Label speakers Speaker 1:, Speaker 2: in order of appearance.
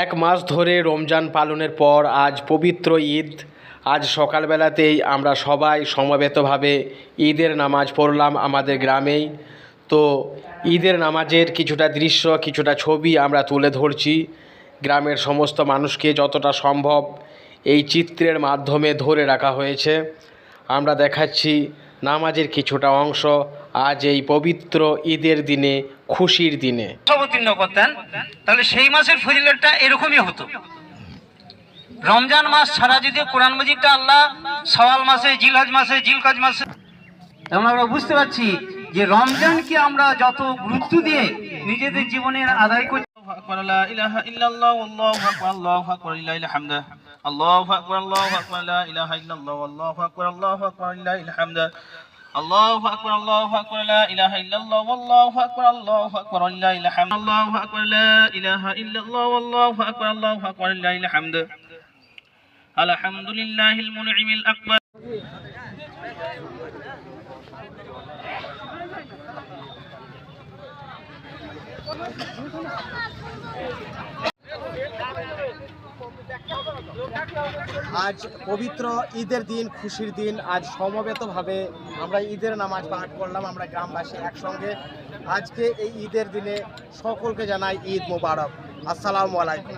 Speaker 1: এক মাস ধরে রমজান পালনের পর আজ পবিত্র ঈদ। আজ সকালবেলাতেই আমরা সবাই সমবেতভাবে ঈদের নামাজ পড়লাম আমাদের গ্রামেই। তো ঈদের নামাজের কিছুটা দৃশ্য, কিছুটা ছবি আমরা তুলে ধরছি। গ্রামের সমস্ত মানুষকে যতটা সম্ভব এই চিত্রের মাধ্যমে ধরে রাখা হয়েছে। আমরা দেখাচ্ছি নামাজের কিছুটা অংশ আজ এই পবিত্র ঈদের দিনে খুশির দিনে।
Speaker 2: অবতীর্ণ করতেন তাহলে সেই মাসের ফজিলতটা এরকমই হতো। রমজান মাস ছাড়া যদি কোরআন মজিদটা আল্লাহ সওয়াল মাসে জিলহজ মাসে জিলকাজ মাসে এবং আমরা বুঝতে পারছি যে রমজানকে আমরা যত গুরুত্ব দিয়ে নিজেদের জীবনের আদায় করছি
Speaker 3: الله أكبر الله أكبر لا إله إلا الله والله أكبر الله أكبر لله الحمد. الله أكبر الله أكبر لا إله إلا الله والله أكبر الله أكبر لله الحمد. الله أكبر لا إله إلا الله والله أكبر الله أكبر لله الحمد. الحمد لله المنعم الأكبر.
Speaker 1: আজ পবিত্র ঈদের দিন, খুশির দিন। আজ সমবেতভাবে আমরা ঈদের নামাজ পাঠ করলাম, আমরা গ্রামবাসী একসঙ্গে। আজকে এই ঈদের দিনে সকলকে জানাই ঈদ মোবারক। আসসালামু আলাইকুম।